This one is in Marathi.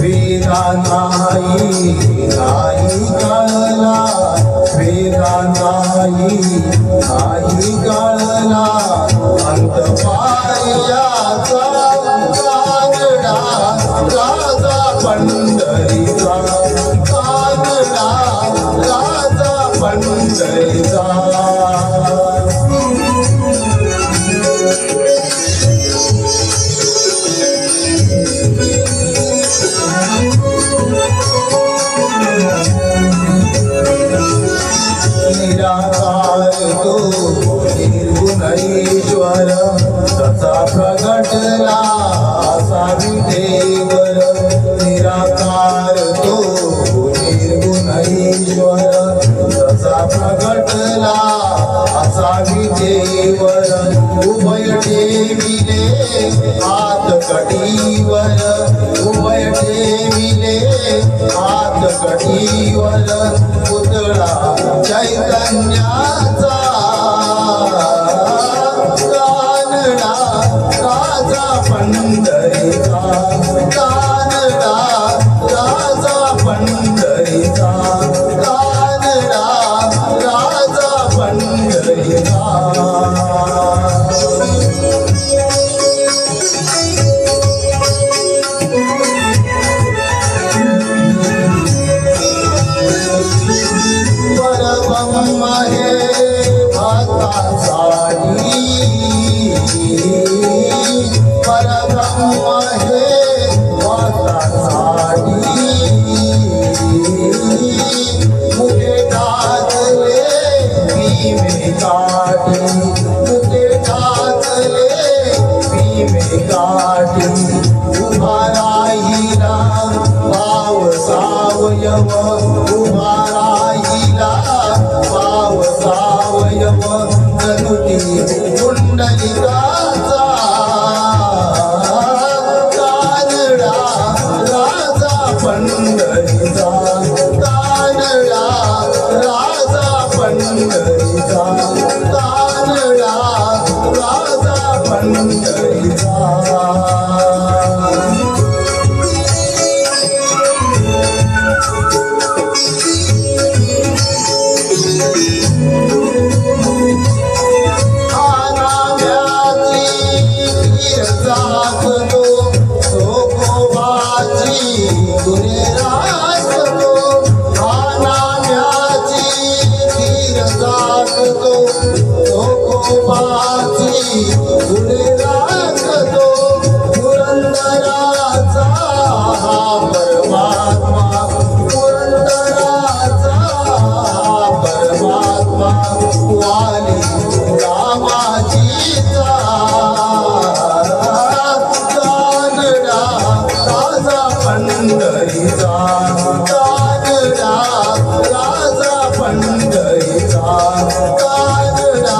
वेदा नाही नाही कळला वेदा नाही नाही कळला अंत पायाचा कानडा राजा पंढरीचा. कानडा राजा पंढरीचा. निराकार तो निर्गुणेश्वर तसा प्रगटला असा विदेवर निराकार तो निर्गुणेश्वर तसा प्रगटला असावी विदेवर उभय ठेविले हात कटीवर उभय ठेविले हात कटीवर उभा राहिला भाव सावयव उभा जनुती कुंडलिकाचा राजा पंढरीचा कानडा राजा पंढरीचा कानडा राजा पंढरीचा. परमात्मा पंढरीचा कागडा राजा पंढरीचा कागडा